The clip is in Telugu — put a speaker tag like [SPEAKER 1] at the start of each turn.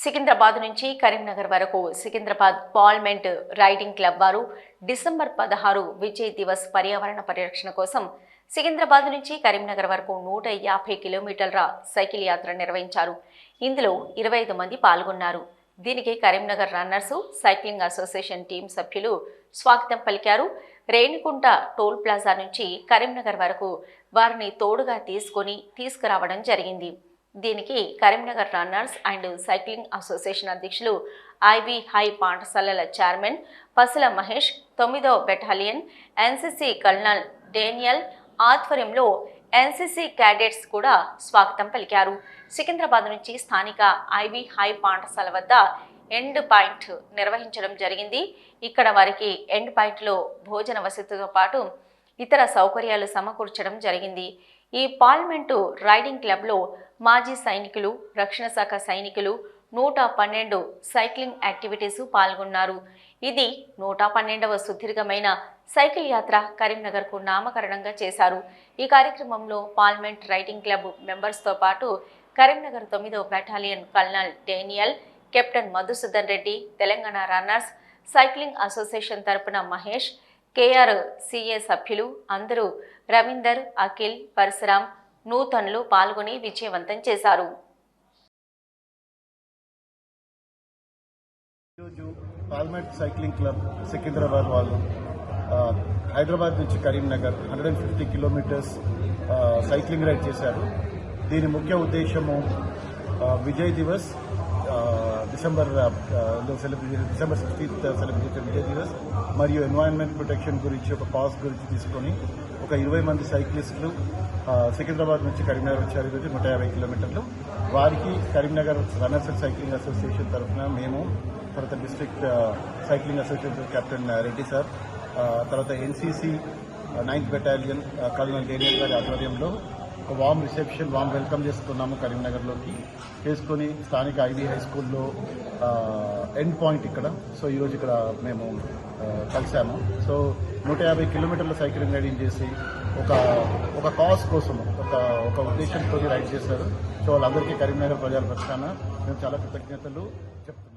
[SPEAKER 1] సికింద్రాబాద్ నుంచి కరీంనగర్ వరకు సికింద్రాబాద్ పార్లమెంట్ రైడింగ్ క్లబ్ వారు డిసెంబర్ పదహారు విజయ్ దివస్ పర్యావరణ పరిరక్షణ కోసం సికింద్రాబాద్ నుంచి కరీంనగర్ వరకు నూట యాభై కిలోమీటర్ల సైకిల్ యాత్ర నిర్వహించారు. ఇందులో ఇరవై ఐదు మంది పాల్గొన్నారు. దీనికి Karimnagar runners cycling association team సభ్యులు స్వాగతం పలికారు. రేణికుంట టోల్ ప్లాజా నుంచి కరీంనగర్ వరకు వారిని తోడుగా తీసుకొని తీసుకురావడం జరిగింది. దీనికి Karimnagar runners and cycling association అధ్యక్షులు ఐబీ హై పాఠశాలల చైర్మన్ పసుల మహేష్ తొమ్మిదో బెటాలియన్ ఎన్సీసీ కల్నల్ డేనియల్ ఆధ్వర్యంలో ఎన్సీసీ క్యాడెట్స్ కూడా స్వాగతం పలికారు. సికింద్రాబాద్ నుంచి స్థానిక ఐబీ హై పాఠశాల వద్ద ఎండ్ పాయింట్ నిర్వహించడం జరిగింది. ఇక్కడ వారికి ఎండ్ పాయింట్లో భోజన వసతితో పాటు ఇతర సౌకర్యాలు సమకూర్చడం జరిగింది. ఈ పార్లమెంటు రైడింగ్ క్లబ్లో మాజీ సైనికులు రక్షణ శాఖ సైనికులు నూట పన్నెండు సైక్లింగ్ యాక్టివిటీస్ పాల్గొన్నారు. ఇది నూట పన్నెండవ సుదీర్ఘమైన సైకిల్ యాత్ర కరీంనగర్కు నామకరణంగా చేశారు. ఈ కార్యక్రమంలో పార్లమెంట్ రైడింగ్ క్లబ్ మెంబర్స్తో పాటు కరీంనగర్ తొమ్మిదవ battalion colonel Daniel captain Madhusudan Reddy Telangana runners cycling association తరపున మహేష్ కేఆర్ సిఏ సభ్యులు అందరూ రవీందర్ అఖిల్ పరశురాం నూతన్లు పాల్గొని విజయవంతం చేశారు.
[SPEAKER 2] ఈరోజు సైక్లింగ్ క్లబ్ సికింద్రాబాద్ వాళ్ళు హైదరాబాద్ నుంచి Karimnagar hundred and fifty kilometres cycling ride చేశారు. దీని ముఖ్య ఉద్దేశము Vijay Diwas December celebrate December sixteenth celebrate Vijay Diwas మరియు ఎన్వైరన్మెంట్ ప్రొటెక్షన్ గురించి ఒక కాజ్ గురించి తీసుకొని ఒక ఇరవై మంది సైక్లిస్టులు సికింద్రాబాద్ నుంచి కరీంనగర్ వచ్చారు. ఈరోజు నూట యాభై కిలోమీటర్లు. వారికి కరీంనగర్ రన్నర్స్ సైక్లింగ్ అసోసియేషన్ తరఫున మేము తర్వాత district cycling association captain Reddy sir తర్వాత NCC ninth battalion colonel Daniel గారి ఆధ్వర్యంలో ఒక వామ్ రిసెప్షన్ వామ్ వెల్కమ్ చేసుకున్నాము కరీంనగర్లోకి. చేసుకొని స్థానిక ఐబీ హై స్కూల్లో ఎండ్ పాయింట్ ఇక్కడ. సో ఈరోజు ఇక్కడ మేము కలిసాము సో నూట యాభై కిలోమీటర్ల సైకిలింగ్ రైడింగ్ చేసి ఒక ఒక కాజ్ కోసం ఒక ఒక ఉద్దేశంతో రైడ్ చేశారు. సో వాళ్ళందరికీ కరీంనగర్ ప్రజల పక్షాన మేము చాలా కృతజ్ఞతలు చెప్తున్నాం.